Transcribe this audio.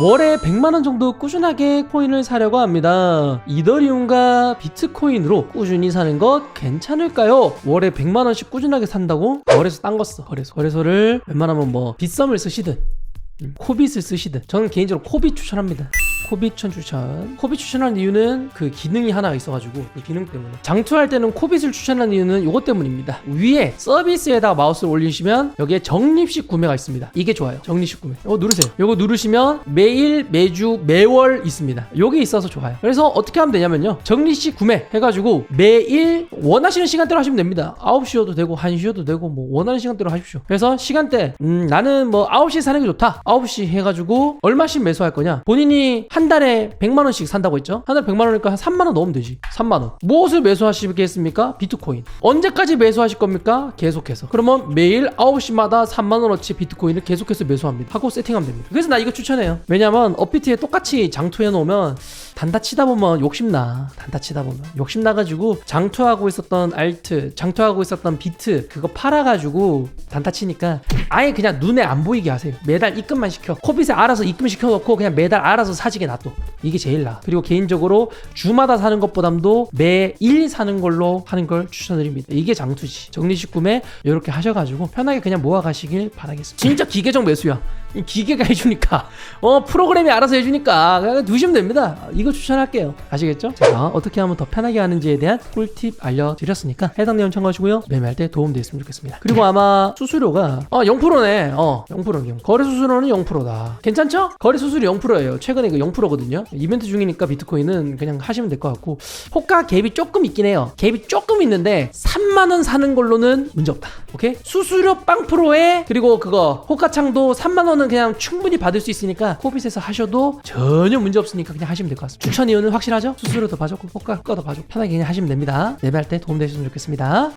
월에 100만원 정도 꾸준하게 코인을 사려고 합니다. 이더리움과 비트코인으로 꾸준히 사는 것 괜찮을까요? 월에 100만원씩 꾸준하게 산다고? 거래소 딴 거 써. 거래소. 거래소를 웬만하면 뭐 빗썸을 쓰시든 음, 코빗을 쓰시든 저는 개인적으로 코빗 추천합니다. 코빗 천 추천. 코빗 추천하는 이유는 그 기능이 하나가 있어가지고 그 기능 때문에 장투할 때는 코빗을 추천하는 이유는 이것 때문입니다. 위에 서비스에다가 마우스를 올리시면 여기에 적립식 구매가 있습니다. 이게 좋아요. 적립식 구매. 이거 누르세요. 이거 누르시면 매일, 매주, 매월 있습니다. 여기 있어서 좋아요. 그래서 어떻게 하면 되냐면요. 적립식 구매 해가지고 매일 원하시는 시간대로 하시면 됩니다. 9시여도 되고 1시여도 되고 뭐 원하는 시간대로 하십시오. 그래서 시간대 음, 나는 뭐 9시에 사는 게 좋다. 9시 해가지고 얼마씩 매수할 거냐? 본인이 한 달에 100만 원씩 산다고 했죠? 한 달에 100만 원이니까 한 3만 원 넣으면 되지. 3만 원. 무엇을 매수하시겠습니까? 비트코인. 언제까지 매수하실 겁니까? 계속해서. 그러면 매일 9시마다 3만 원어치 비트코인을 계속해서 매수합니다. 하고 세팅하면 됩니다. 그래서 나 이거 추천해요. 왜냐면 업비트에 똑같이 장투해 놓으면 단다 치다 보면 욕심나. 단다 치다 보면 욕심나 가지고 장투하고 있었던 알트, 장투하고 있었던 비트 그거 팔아 가지고 단타 치니까 아예 그냥 눈에 안 보이게 하세요. 매달 입금만 시켜. 코빗에 알아서 입금 시켜 놓고 그냥 매달 알아서 사지 게 놔둬. 이게 제일 나아. 그리고 개인적으로 주마다 사는 것보담도 매일 사는 걸로 하는 걸 추천드립니다. 이게 장투지. 정리식 구매 이렇게 하셔가지고 편하게 그냥 모아가시길 바라겠습니다. 진짜 기계적 매수야. 이 기계가 해주니까. 어 프로그램이 알아서 해주니까. 그냥 두시면 됩니다. 이거 추천할게요. 아시겠죠? 제가 어떻게 하면 더 편하게 하는지에 대한 꿀팁 알려드렸으니까 해당 내용 참고하시고요. 매매할 때 도움됐으면 좋겠습니다. 그리고 아마 수수료가 어 0%네. 어 0%는 거래 수수료는 0%다. 괜찮죠? 거래 수수료 0%예요. 최근에 그 0%거든요. 이벤트 중이니까 비트코인은 그냥 하시면 될 것 같고. 호가 갭이 조금 있긴 해요. 갭이 조금 있는데 3만원 사는 걸로는 문제없다. 오케이? 수수료 빵 프로에 그리고 그거 호가창도 3만원은 그냥 충분히 받을 수 있으니까 코빗에서 하셔도 전혀 문제 없으니까 그냥 하시면 될 것 같습니다. 추천 이유는 확실하죠? 수수료도 봐줬고 호가, 호가도 봐줬고 편하게 그냥 하시면 됩니다. 매매할 때 도움 되셨으면 좋겠습니다